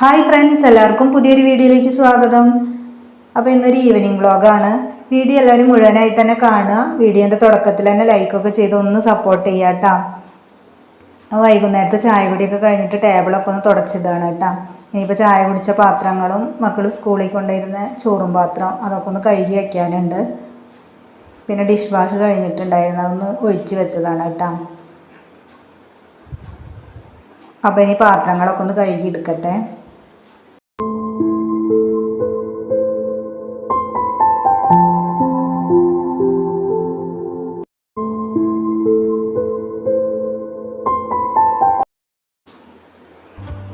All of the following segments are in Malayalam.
ഹായ് ഫ്രണ്ട്സ് എല്ലാവർക്കും പുതിയൊരു വീഡിയോയിലേക്ക് സ്വാഗതം. അപ്പോൾ ഇന്നൊരു ഈവനിങ് വ്ളോഗാണ് വീഡിയോ എല്ലാവരും മുഴുവനായിട്ട് തന്നെ കാണുക. വീഡിയോന്റെ തുടക്കത്തിൽ തന്നെ ലൈക്കൊക്കെ ചെയ്ത് ഒന്ന് സപ്പോർട്ട് ചെയ്യാം കേട്ടോ. വൈകുന്നേരത്തെ ചായ കുടിയൊക്കെ കഴിഞ്ഞിട്ട് ടേബിളൊക്കെ ഒന്ന് തുടച്ചിടാണ് കേട്ടോ. ഇനിയിപ്പോൾ ചായ കുടിച്ച പാത്രങ്ങളും മക്കൾ സ്കൂളിൽ കൊണ്ടുവരുന്ന ചോറും പാത്രം അതൊക്കെ ഒന്ന് കഴുകി വയ്ക്കാനുണ്ട് പിന്നെ ഡിഷ് വാഷ് കഴിഞ്ഞിട്ടുണ്ടായിരുന്നു. അതൊന്ന് ഒഴിച്ച് വെച്ചതാണ് കേട്ടോ. അപ്പോൾ ഇനി പാത്രങ്ങളൊക്കെ ഒന്ന് കഴുകി എടുക്കട്ടെ.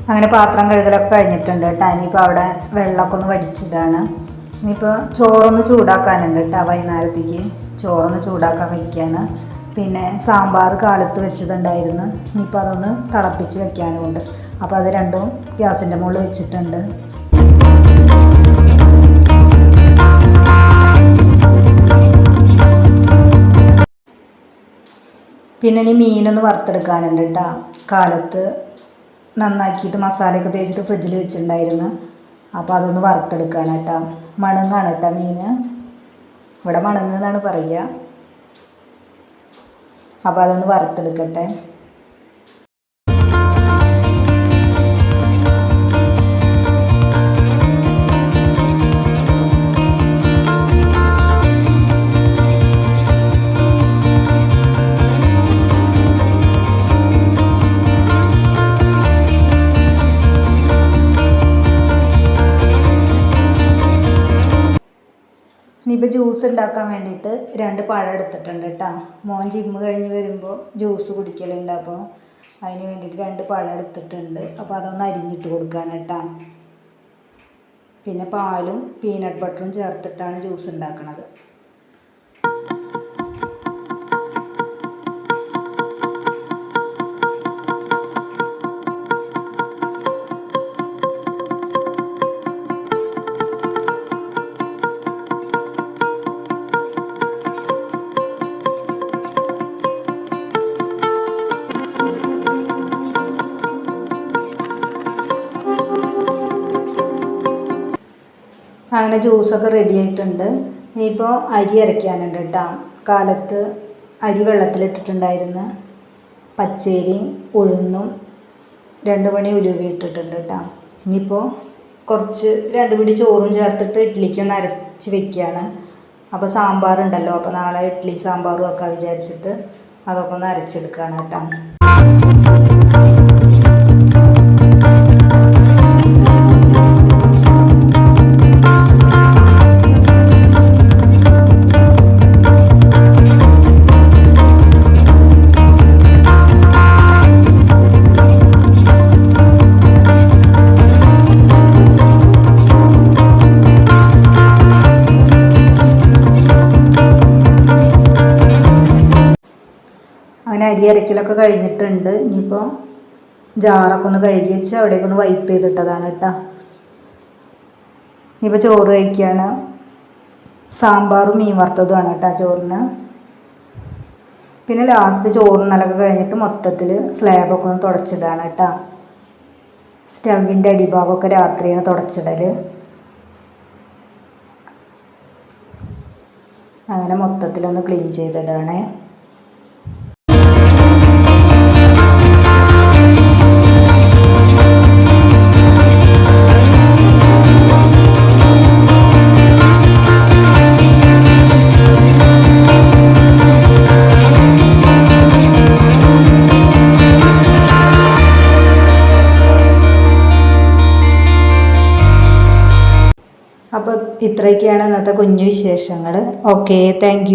അങ്ങനെ പാത്രം കഴുകലൊക്കെ കഴിഞ്ഞിട്ടുണ്ട് കേട്ടോ. ഇനിയിപ്പോൾ അവിടെ വെള്ളമൊക്കെ ഒന്ന് വടിച്ചിടാണ്. ഇനിയിപ്പോൾ ചോറൊന്ന് ചൂടാക്കാനുണ്ട് കേട്ടോ വൈകുന്നേരത്തേക്ക്. ചോറൊന്ന് ചൂടാക്കാൻ വയ്ക്കുകയാണ് പിന്നെ സാമ്പാർ കാലത്ത് വെച്ചതുണ്ടായിരുന്നു. ഇനിയിപ്പോൾ അതൊന്ന് തിളപ്പിച്ച് വെക്കാനുമുണ്ട്. അപ്പോൾ അത് രണ്ടും ഗ്യാസിന്റെ മുകളിൽ വെച്ചിട്ടുണ്ട്. പിന്നെ ഇനി മീനൊന്ന് വറുത്തെടുക്കാനുണ്ട് കേട്ടോ. കാലത്ത് നന്നാക്കിയിട്ട് മസാലയൊക്കെ തേച്ചിട്ട് ഫ്രിഡ്ജിൽ വെച്ചിട്ടുണ്ടായിരുന്നു. അപ്പോൾ അതൊന്ന് വറുത്തെടുക്കുകയാണ് കേട്ടോ. മണങ്ങാണ് കേട്ടോ മീൻ ഇവിടെ മണങ്ങ് എന്നാണ് പറയുക അപ്പോൾ അതൊന്ന് വറുത്തെടുക്കട്ടെ. ഇനിയിപ്പോൾ ജ്യൂസ് ഉണ്ടാക്കാൻ വേണ്ടിയിട്ട് രണ്ട് പഴം എടുത്തിട്ടുണ്ട് കേട്ടോ മോൻ ജിമ്മ് കഴിഞ്ഞ് വരുമ്പോൾ ജ്യൂസ് കുടിക്കലുണ്ട് അപ്പോൾ അതിന് വേണ്ടിയിട്ട് രണ്ട് പഴം എടുത്തിട്ടുണ്ട്. അപ്പോൾ അതൊന്ന് അരിഞ്ഞിട്ട് കൊടുക്കുകയാണ് കേട്ടോ പിന്നെ പാലും പീനട്ട് ബട്ടറും ചേർത്തിട്ടാണ് ജ്യൂസ് ഉണ്ടാക്കുന്നത് അങ്ങനെ ജ്യൂസൊക്കെ റെഡി ആയിട്ടുണ്ട്. ഇനിയിപ്പോൾ അരി അരയ്ക്കാനുണ്ട് കേട്ടോ കാലത്ത് അരി വെള്ളത്തിലിട്ടിട്ടുണ്ടായിരുന്നു പച്ചരിയും ഉഴുന്നും രണ്ട് മണി ഉലുവ ഇട്ടിട്ടുണ്ട് കേട്ടോ ഇനിയിപ്പോൾ കുറച്ച് രണ്ട് പിടി ചോറും ചേർത്തിട്ട് ഇഡ്ഡലിക്ക് ഒന്ന് അരച്ച് വെക്കുകയാണ് അപ്പോൾ സാമ്പാറുണ്ടല്ലോ. അപ്പോൾ നാളെ ഇഡ്ഡലി സാമ്പാറും ഒക്കെ വിചാരിച്ചിട്ട് അതൊക്കെ ഒന്ന് അരച്ചെടുക്കുകയാണ് കേട്ടോ അരി അരക്കലൊക്കെ കഴിഞ്ഞിട്ടുണ്ട്. ഇനിയിപ്പോൾ ജാറൊക്കെ ഒന്ന് കഴുകി വെച്ച് അവിടേക്ക് ഒന്ന് വൈപ്പ് ചെയ്തിട്ടതാണ് കേട്ടോ ഇനിയിപ്പോൾ ചോറ് കഴിക്കുകയാണ് സാമ്പാറും മീൻ വറുത്തതുമാണ് കേട്ടോ ചോറിന്. പിന്നെ ലാസ്റ്റ് ചോറും നിലയ്ക്ക് കഴിഞ്ഞിട്ട് മൊത്തത്തിൽ സ്ലാബൊക്കെ ഒന്ന് തുടച്ചിടാണ് കേട്ടോ സ്റ്റവിന്റെ അടിഭാഗമൊക്കെ രാത്രിയാണ് തുടച്ചിടൽ അങ്ങനെ മൊത്തത്തിലൊന്ന് ക്ലീൻ ചെയ്തിടുകയാണേ അപ്പോൾ ഇത്രയൊക്കെയാണ് ഇന്നത്തെ കുഞ്ഞു വിശേഷങ്ങൾ ഓക്കെ താങ്ക്